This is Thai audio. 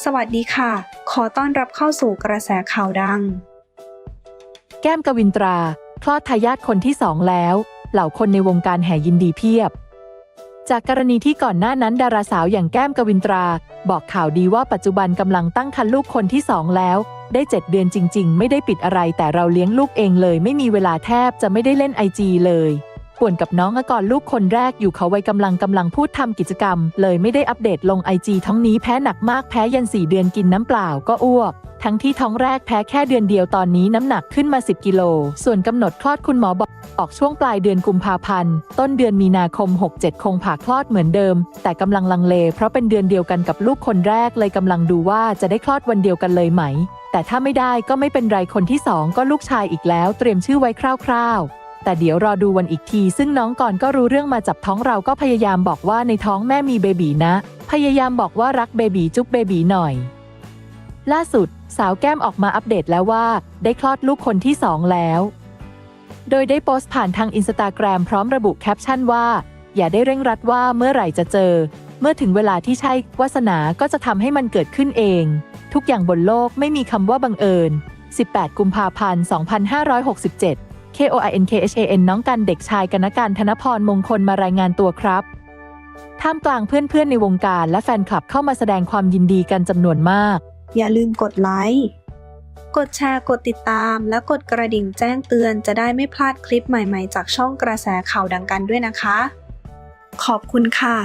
สวัสดีค่ะ ขอต้อนรับเข้าสู่กระแสข่าวดัง แก้มกวินตรา คลอดทายาทคนที่สองแล้ว เหล่าคนในวงการแห่ยินดีเพียบ จากกรณีที่ก่อนหน้านั้นดาราสาวอย่างแก้มกวินตรา บอกข่าวดีว่าปัจจุบันกำลังตั้งครรภ์ลูกคนที่สองแล้ว ได้เจ็ดเดือนจริง ๆ ไม่ได้ปิดอะไรแต่เราเลี้ยงลูกเองเลย ไม่มีเวลาแทบจะไม่ได้เล่นไอจีเลย ป่วนกับน้องอก่อนลูกคนแรกอยู่เขาไวัยกำลังกำลังพูดทำกิจกรรม เลยไม่ได้อัปเดตลงไอจีท้องนี้แพ้หนักมากแพ้ยันสี่เดือนกินน้ำเปล่าก็อ้วกทั้งที่ท้องแรกแพ้แค่เดือนเดียวตอนนี้น้ำหนักขึ้นมา 10 กิโล ส่วนกำหนดคลอดคุณหมอบอกออกช่วงปลายเดือนกุมภาพันธ์ ต้นเดือนมีนาคม 67 คงผ่าคลอดเหมือนเดิม แต่กำลังลังเล เพราะเป็นเดือนเดียวกันกับลูกคนแรกเลยกำลังดูว่าจะได้คลอดวันเดียวกันเลยไหม แต่ถ้าไม่ได้ก็ไม่เป็นไรคนที่สองก็ลูกชายอีกแล้ว เตรียมชื่อไว้คร่าว ๆ แต่เดี๋ยวรอดูวันอีกที ซึ่งน้องก่อนก็รู้เรื่องมาจับท้องเราก็พยายามบอกว่าในท้องแม่มีเบบีนะ พยายามบอกว่ารักเบบีจุ๊บเบบีหน่อย ล่าสุด สาวแก้มออกมาอัปเดตแล้วว่า ได้คลอดลูกคนที่สองแล้ว โดยได้โพสต์ผ่านทางอินสตาแกรมพร้อมระบุแคปชั่นว่า อย่าได้เร่งรัดว่าเมื่อไหร่จะเจอ เมื่อถึงเวลาที่ใช่วาสนาก็จะทำให้มันเกิดขึ้นเอง ทุกอย่างบนโลกไม่มีคำว่าบังเอิญ 18 กุมภาพันธ์ 2567 KOINKHAN น้องกันเด็กชายกนการธนพรมงคลมารายงานตัวครับ ท่ามกลางเพื่อนๆในวงการและแฟนคลับเข้ามาแสดงความยินดีกันจำนวนมาก อย่าลืมกดไลค์ กดแชร์ กดติดตาม และกดกระดิ่งแจ้งเตือนจะได้ไม่พลาดคลิปใหม่ๆ จากช่องกระแสข่าวดังกันด้วยนะคะ ขอบคุณค่ะ